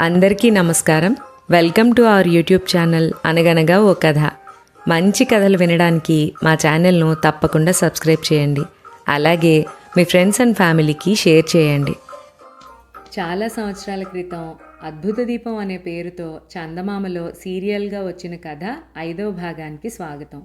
అందరికీ నమస్కారం. Welcome to our YouTube channel అనగనగా ఓ కథ. మంచి కథలు వినడానికి మా ఛానల్ను తప్పకుండా సబ్స్క్రైబ్ చేయండి. అలాగే మీ ఫ్రెండ్స్ అండ్ ఫ్యామిలీకి షేర్ చేయండి. చాలా సంవత్సరాల క్రితం అద్భుత దీపం అనే పేరుతో చందమామలో సీరియల్గా వచ్చిన కథ ఐదవ భాగానికి స్వాగతం.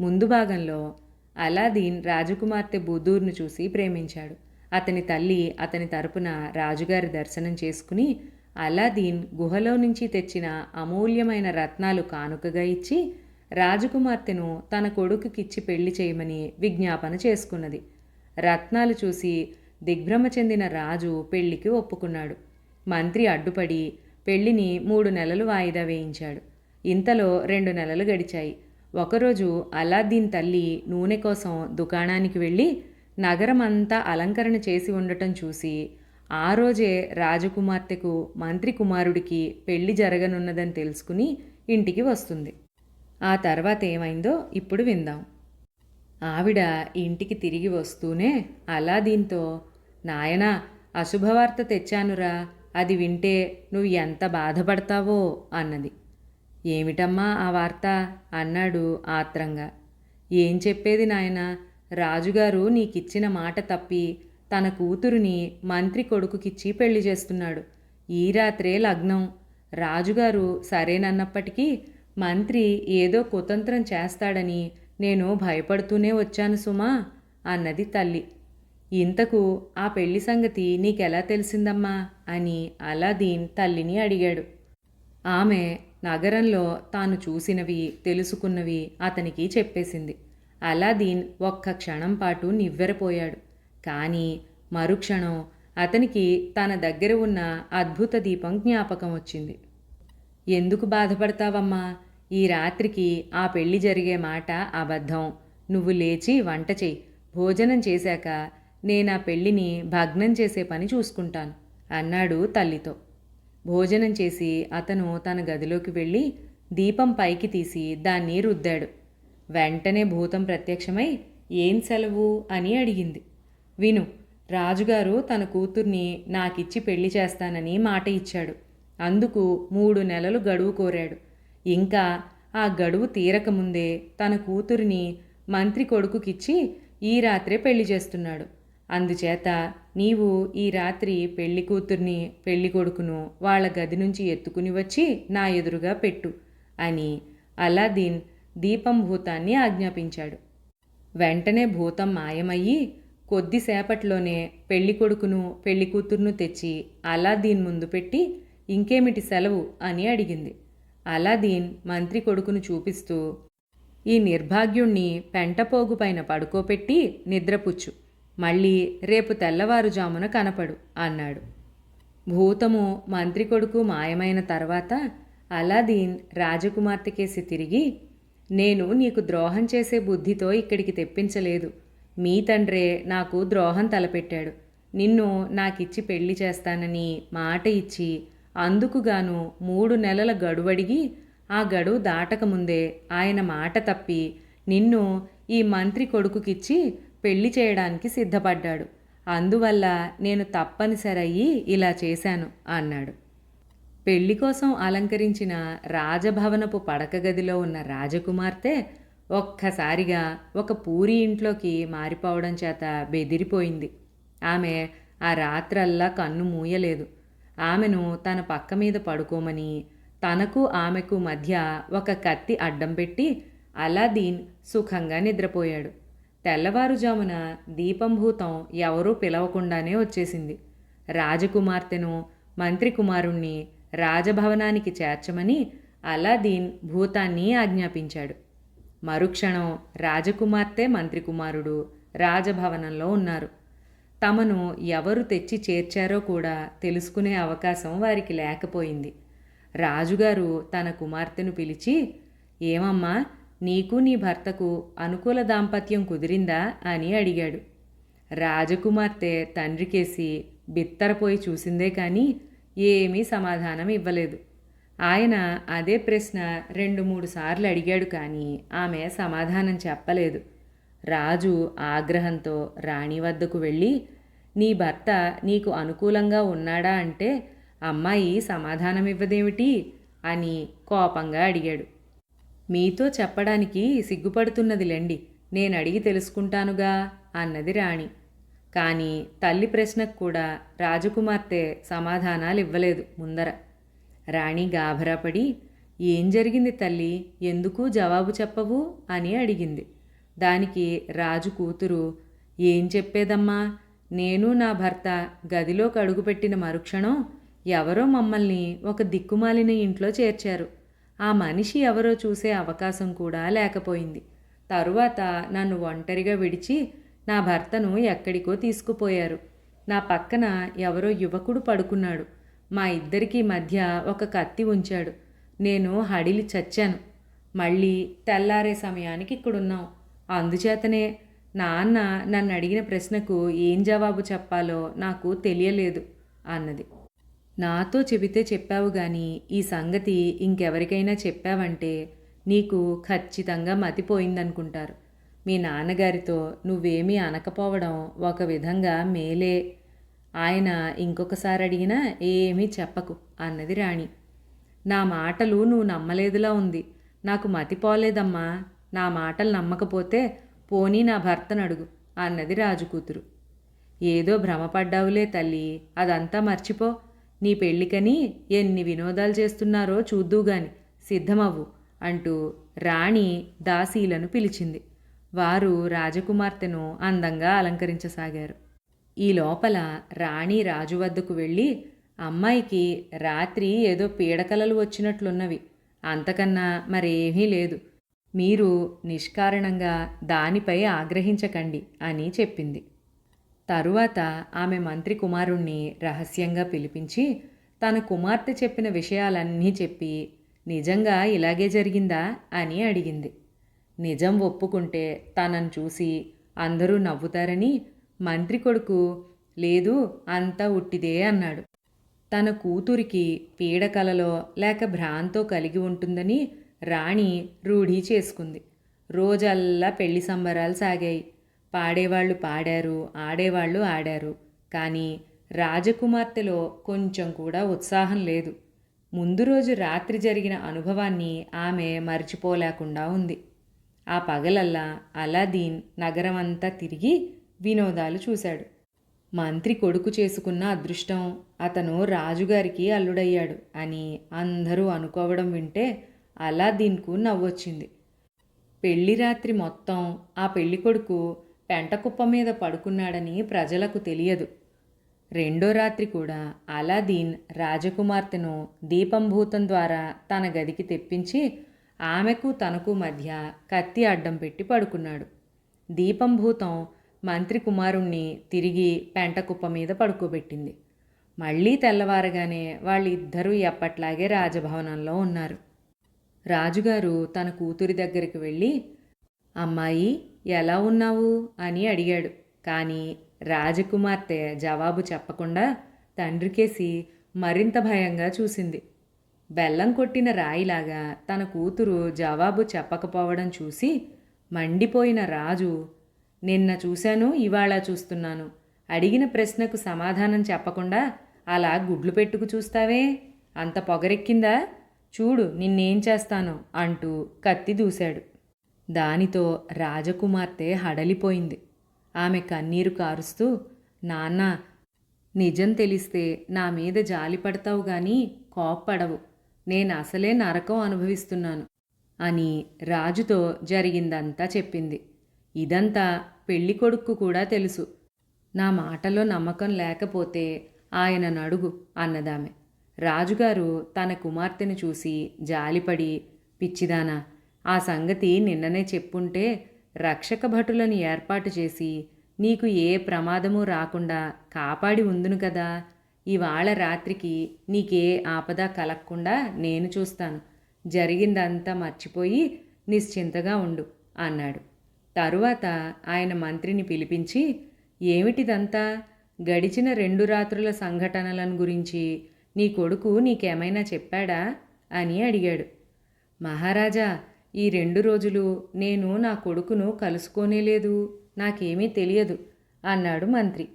ముందు భాగంలో అలాదీన్ రాజకుమార్తె బుదూర్ను చూసి ప్రేమించాడు. అతని తల్లి అతని తరపున రాజుగారి దర్శనం చేసుకుని అలాదీన్ గుహలో నుంచి తెచ్చిన అమూల్యమైన రత్నాలు కానుకగా ఇచ్చి రాజకుమార్తెను తన కొడుకుకిచ్చి పెళ్ళి చేయమని విజ్ఞాపన చేసుకున్నది. రత్నాలు చూసి దిగ్భ్రమ చెందిన రాజు పెళ్ళికి ఒప్పుకున్నాడు. మంత్రి అడ్డుపడి పెళ్ళిని మూడు నెలలు వాయిదా వేయించాడు. ఇంతలో రెండు నెలలు గడిచాయి. ఒకరోజు అలాద్దీన్ తల్లి నూనె కోసం దుకాణానికి వెళ్ళి నగరమంతా అలంకరణ చేసి ఉండటం చూసి ఆ రోజే రాజకుమార్తెకు మంత్రి కుమారుడికి పెళ్ళి జరగనున్నదని తెలుసుకుని ఇంటికి వస్తుంది. ఆ తర్వాత ఏమైందో ఇప్పుడు విందాం. ఆవిడ ఇంటికి తిరిగి వస్తూనే అలా దీంతో నాయనా అశుభవార్త తెచ్చానురా. అది వింటే నువ్వు ఎంత బాధపడతావో అన్నది. ఏమిటమ్మా ఆ వార్త? అన్నాడు ఆత్రంగా. ఏం చెప్పేది నాయనా? రాజుగారు నీకిచ్చిన మాట తప్పి తన కూతురుని మంత్రి కొడుకుకిచ్చి పెళ్ళి చేస్తున్నాడు. ఈ రాత్రే లగ్నం. రాజుగారు సరేనన్నప్పటికీ మంత్రి ఏదో కుతంత్రం చేస్తాడని నేను భయపడుతూనే వచ్చాను సుమా అన్నది తల్లి. ఇంతకు ఆ పెళ్ళి సంగతి నీకెలా తెలిసిందమ్మా అని అలాదీన్ తల్లిని అడిగాడు. ఆమె నగరంలో తాను చూసినవి తెలుసుకున్నవి అతనికి చెప్పేసింది. అలాదీన్ ఒక్క క్షణం పాటు నివ్వెరపోయాడు. కానీ మరుక్షణం అతనికి తన దగ్గర ఉన్న అద్భుత దీపం జ్ఞాపకం వచ్చింది. ఎందుకు బాధపడతావమ్మా? ఈ రాత్రికి ఆ పెళ్ళి జరిగే మాట అబద్ధం. నువ్వు లేచి వంట చెయ్యి. భోజనం చేశాక నేను ఆ పెళ్ళిని భగ్నం చేసే పని చూసుకుంటాను అన్నాడు తల్లితో. భోజనం చేసి అతను తన గదిలోకి వెళ్ళి దీపం పైకి తీసి దాన్ని రుద్దాడు. వెంటనే భూతం ప్రత్యక్షమై ఏం సెలవు? అని అడిగింది. విను రాజుగారు తన కూతుర్ని నాకిచ్చి పెళ్ళి చేస్తానని మాట ఇచ్చాడు. అందుకు మూడు నెలలు గడువు కోరాడు. ఇంకా ఆ గడువు తీరకముందే తన కూతురిని మంత్రి కొడుకుకిచ్చి ఈ రాత్రే పెళ్ళి చేస్తున్నాడు. అందుచేత నీవు ఈ రాత్రి పెళ్ళి కూతుర్ని పెళ్ళి కొడుకును వాళ్ళ గది నుంచి ఎత్తుకుని వచ్చి నా ఎదురుగా పెట్టు అని అలాదీన్ దీపం భూతాన్ని ఆజ్ఞాపించాడు. వెంటనే భూతం మాయమయ్యి కొద్దిసేపట్లోనే పెళ్ళి కొడుకును పెళ్ళి కూతుర్ను తెచ్చి అలాదీన్ ముందు పెట్టి ఇంకేమిటి సెలవు అని అడిగింది. అలాదీన్ మంత్రి కొడుకును చూపిస్తూ ఈ నిర్భాగ్యుణ్ణి పెంటపోగు పైన పడుకోపెట్టి నిద్రపుచ్చు. మళ్ళీ రేపు తెల్లవారుజామున కనపడు అన్నాడు. భూతము మంత్రి కొడుకు మాయమైన తర్వాత అలాదీన్ రాజకుమార్తెకేసి తిరిగి నేను నీకు ద్రోహం చేసే బుద్ధితో ఇక్కడికి తెప్పించలేదు. మీ తండ్రే నాకు ద్రోహం తలపెట్టాడు. నిన్ను నాకిచ్చి పెళ్ళి చేస్తానని మాట ఇచ్చి అందుకుగాను మూడు నెలల గడువడిగి ఆ గడువు దాటకముందే ఆయన మాట తప్పి నిన్ను ఈ మంత్రి కొడుకుకిచ్చి పెళ్ళి చేయడానికి సిద్ధపడ్డాడు. అందువల్ల నేను తప్పనిసరయ్యి ఇలా చేశాను అన్నాడు. పెళ్ళి కోసం అలంకరించిన రాజభవనపు పడక గదిలో ఉన్న రాజకుమార్తె ఒక్కసారిగా ఒక పూరి ఇంట్లోకి మారిపోవడం చేత బెదిరిపోయింది. ఆమె ఆ రాత్రల్లా కన్ను మూయలేదు. ఆమెను తన పక్క మీద పడుకోమని తనకు ఆమెకు మధ్య ఒక కత్తి అడ్డం పెట్టి అలాదీన్ సుఖంగా నిద్రపోయాడు. తెల్లవారుజామున దీపంభూతం ఎవరూ పిలవకుండానే వచ్చేసింది. రాజకుమార్తెను మంత్రి కుమారుణ్ణి రాజభవనానికి చేర్చమని అలాదీన్ భూతాన్ని ఆజ్ఞాపించాడు. మరుక్షణం రాజకుమార్తె మంత్రి కుమారుడు రాజభవనంలో ఉన్నారు. తమను ఎవరు తెచ్చి చేర్చారో కూడా తెలుసుకునే అవకాశం వారికి లేకపోయింది. రాజుగారు తన కుమార్తెను పిలిచి ఏమమ్మా నీకు నీ భర్తకు అనుకూల దాంపత్యం కుదిరిందా? అని అడిగాడు. రాజకుమార్తె తండ్రికేసి బిత్తరపోయి చూసిందే కానీ ఏమీ సమాధానం ఇవ్వలేదు. ఆయన అదే ప్రశ్న రెండు మూడు సార్లు అడిగాడు కానీ ఆమె సమాధానం చెప్పలేదు. రాజు ఆగ్రహంతో రాణి వద్దకు వెళ్ళి నీ భర్త నీకు అనుకూలంగా ఉన్నాడా అంటే అమ్మాయి సమాధానమివ్వదేమిటి అని కోపంగా అడిగాడు. మీతో చెప్పడానికి సిగ్గుపడుతున్నదిలేండి నేను అడిగి తెలుసుకుంటానుగా అన్నది రాణి. కానీ తల్లి ప్రశ్నకు కూడా రాజకుమార్తె సమాధానాలు ఇవ్వలేదు ముందర. రాణి గాభరాపడి ఏం జరిగింది తల్లి? ఎందుకు జవాబు చెప్పవు? అని అడిగింది. దానికి రాజు కూతురు ఏం చెప్పేదమ్మా? నేను నా భర్త గదిలోకి అడుగుపెట్టిన మరుక్షణం ఎవరో మమ్మల్ని ఒక దిక్కుమాలిన ఇంట్లో చేర్చారు. ఆ మనిషి ఎవరో చూసే అవకాశం కూడా లేకపోయింది. తరువాత నన్ను ఒంటరిగా విడిచి నా భర్తను ఎక్కడికో తీసుకుపోయారు. నా పక్కన ఎవరో యువకుడు పడుకున్నాడు. మా ఇద్దరికీ మధ్య ఒక కత్తి ఉంచాడు. నేను హడిలి చచ్చాను. మళ్ళీ తెల్లారే సమయానికి ఇక్కడున్నాం. అందుచేతనే నాన్న నన్ను అడిగిన ప్రశ్నకు ఏం జవాబు చెప్పాలో నాకు తెలియలేదు అన్నది. నాతో చెబితే చెప్పావు కానీ ఈ సంగతి ఇంకెవరికైనా చెప్పావంటే నీకు ఖచ్చితంగా మతిపోయిందనుకుంటారు. మీ నాన్నగారితో నువ్వేమీ అనకపోవడం ఒక విధంగా మేలే. ఆయన ఇంకొకసారి అడిగినా ఏమీ చెప్పకు అన్నది రాణి. నా మాటలు నువ్వు నమ్మలేదులా ఉంది. నాకు మతిపోలేదమ్మా నా మాటలు నమ్మకపోతే పోనీ నా భర్తను అడుగు అన్నది రాజుకూతురు ఏదో భ్రమపడ్డావులే తల్లి అదంతా మర్చిపో. నీ పెళ్ళికని ఎన్ని వినోదాలు చేస్తున్నారో చూద్దూగాని సిద్ధమవ్వు అంటూ రాణి దాసీలను పిలిచింది. వారు రాజకుమార్తెను అందంగా అలంకరించసాగారు. ఈ లోపల రాణి రాజు వద్దకు వెళ్ళి అమ్మాయికి రాత్రి ఏదో పీడకలలు వచ్చినట్లున్నవి. అంతకన్నా మరేమీ లేదు. మీరు నిష్కారణంగా దానిపై ఆగ్రహించకండి అని చెప్పింది. తరువాత ఆమె మంత్రి కుమారుణ్ణి రహస్యంగా పిలిపించి తన కుమార్తె చెప్పిన విషయాలన్నీ చెప్పి నిజంగా ఇలాగే జరిగిందా? అని అడిగింది. నిజం ఒప్పుకుంటే తనను చూసి అందరూ నవ్వుతారని మంత్రి కొడుకు లేదు అంతా ఉట్టిదే అన్నాడు. తన కూతురికి పీడకలలో లేక భ్రాంతో కలిగి ఉంటుందని రాణి రూఢీ చేసుకుంది. రోజల్లా పెళ్ళి సంబరాలు సాగాయి. పాడేవాళ్ళు పాడారు ఆడేవాళ్ళు ఆడారు. కానీ రాజకుమార్తెలో కొంచెం కూడా ఉత్సాహం లేదు. ముందు రోజు రాత్రి జరిగిన అనుభవాన్ని ఆమె మర్చిపోలేకుండా ఉంది. ఆ పగలల్లా అలాదీన్ నగరమంతా తిరిగి వినోదాలు చూశాడు. మంత్రి కొడుకు చేసుకున్న అదృష్టం అతను రాజుగారికి అల్లుడయ్యాడు అని అందరూ అనుకోవడం వింటే అలాదీన్కు నవ్వొచ్చింది. పెళ్ళి రాత్రి మొత్తం ఆ పెళ్ళి కొడుకు పెంటకుప్ప మీద పడుకున్నాడని ప్రజలకు తెలియదు. రెండో రాత్రి కూడా అలాదీన్ రాజకుమార్తెను దీపంభూతం ద్వారా తన గదికి తెప్పించి ఆమెకు తనకు మధ్య కత్తి అడ్డం పెట్టి పడుకున్నాడు. దీపంభూతం మంత్రి కుమారుణ్ణి తిరిగి పెంటకుప్ప మీద పడుకోబెట్టింది. మళ్ళీ తెల్లవారగానే వాళ్ళిద్దరూ ఎప్పట్లాగే రాజభవనంలో ఉన్నారు. రాజుగారు తన కూతురి దగ్గరికి వెళ్ళి అమ్మాయి ఎలా ఉన్నావు? అని అడిగాడు. కానీ రాజకుమార్తె జవాబు చెప్పకుండా తండ్రికేసి మరింత భయంగా చూసింది. బెల్లం కొట్టిన రాయిలాగా తన కూతురు జవాబు చెప్పకపోవడం చూసి మండిపోయిన రాజు నిన్న చూశాను ఇవాళ చూస్తున్నాను. అడిగిన ప్రశ్నకు సమాధానం చెప్పకుండా అలా గుడ్లు పెట్టుకు చూస్తావే? అంత పొగరెక్కిందా? చూడు నిన్నేం చేస్తానో అంటూ కత్తి దూశాడు. దానితో రాజకుమార్తె హడలిపోయింది. ఆమె కన్నీరు కారుస్తూ నాన్న నిజం తెలిస్తే నా మీద జాలి పడతావు గాని కోప్పడవు. నేను అసలే నరకం అనుభవిస్తున్నాను అని రాజుతో జరిగిందంతా చెప్పింది. ఇదంతా పెళ్ళి కొడుక్కు కూడా తెలుసు. నా మాటలో నమ్మకం లేకపోతే ఆయన నడుగు అన్నదామె. రాజుగారు తన కుమార్తెను చూసి జాలిపడి పిచ్చిదానా ఆ సంగతి నిన్ననే చెప్పుంటే రక్షక భటులను ఏర్పాటు చేసి నీకు ఏ ప్రమాదము రాకుండా కాపాడి ఉందును కదా. ఇవాళ రాత్రికి నీకే ఆపద కలగకుండా నేను చూస్తాను. జరిగిందంతా మర్చిపోయి నిశ్చింతగా ఉండు అన్నాడు. తరువాత ఆయన మంత్రిని పిలిపించి ఏమిటిదంతా? గడిచిన రెండు రాత్రుల సంఘటనలను గురించి నీ కొడుకు నీకేమైనా చెప్పాడా? అని అడిగాడు. మహారాజా ఈ రెండు రోజులు నేను నా కొడుకును కలుసుకోనేలేదు నాకేమీ తెలియదు అన్నాడు మంత్రి.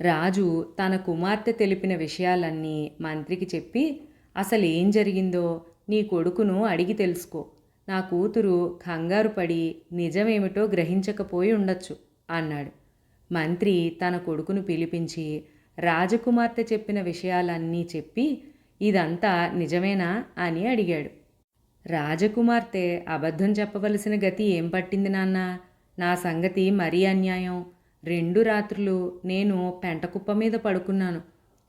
రాజు తన కుమార్తె తెలిపిన విషయాలన్నీ మంత్రికి చెప్పి అసలేం జరిగిందో నీ కొడుకును అడిగి తెలుసుకో. నా కూతురు కంగారు పడి నిజమేమిటో గ్రహించకపోయి ఉండొచ్చు అన్నాడు. మంత్రి తన కొడుకును పిలిపించి రాజకుమార్తె చెప్పిన విషయాలన్నీ చెప్పి ఇదంతా నిజమేనా అని అడిగాడు. రాజకుమార్తె అబద్ధం చెప్పవలసిన గతి ఏం పట్టింది నాన్న? నా సంగతి మరీ అన్యాయం. రెండు రాత్రులు నేను పెంటకుప్ప మీద పడుకున్నాను.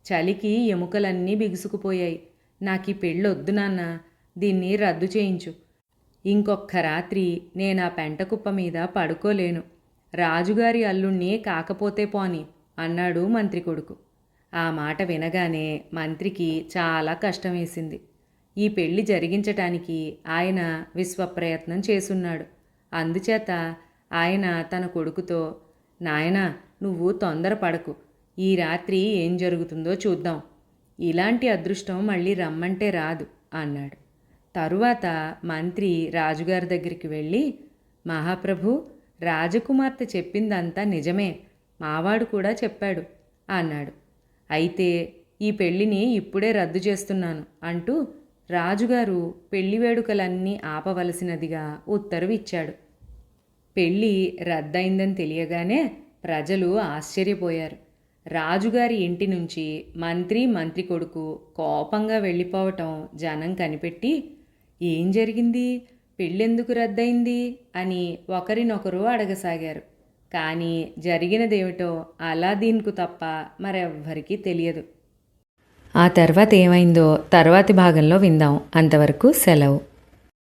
చలికి ఎముకలన్నీ బిగుసుకుపోయాయి. నాకు ఈ పెళ్ళొద్దు నాన్న. దీన్ని రద్దు చేయించు. ఇంకొక్క రాత్రి నేను ఆ పెంటకుప్ప మీద పడుకోలేను. రాజుగారి అల్లుణ్ణి కాకపోతే పోని అన్నాడు మంత్రి కొడుకు. ఆ మాట వినగానే మంత్రికి చాలా కష్టం వేసింది ఈ పెళ్ళి జరిగించటానికి ఆయన విశ్వప్రయత్నం చేసున్నాడు. అందుచేత ఆయన తన కొడుకుతో నాయనా నువ్వు తొందరపడకు. ఈ రాత్రి ఏం జరుగుతుందో చూద్దాం. ఇలాంటి అదృష్టం మళ్ళీ రమ్మంటే రాదు అన్నాడు. తరువాత మంత్రి రాజుగారి దగ్గరికి వెళ్ళి మహాప్రభు రాజకుమార్తె చెప్పిందంతా నిజమే మావాడు కూడా చెప్పాడు అన్నాడు. అయితే ఈ పెళ్ళిని ఇప్పుడే రద్దు చేస్తున్నాను అంటూ రాజుగారు పెళ్ళి వేడుకలన్నీ ఆపవలసినదిగా ఉత్తర్వు ఇచ్చాడు. పెళ్ళి రద్దయిందని తెలియగానే ప్రజలు ఆశ్చర్యపోయారు. రాజుగారి ఇంటి నుంచి మంత్రి మంత్రి కొడుకు కోపంగా వెళ్ళిపోవటం జనం కనిపెట్టి ఏం జరిగింది? పెళ్ళెందుకు రద్దయింది? అని ఒకరినొకరు అడగసాగారు. కానీ జరిగినదేమిటో అలాదీన్కు తప్ప మరెవ్వరికీ తెలియదు. ఆ తర్వాత ఏమైందో తర్వాతి భాగంలో విందాం. అంతవరకు సెలవు.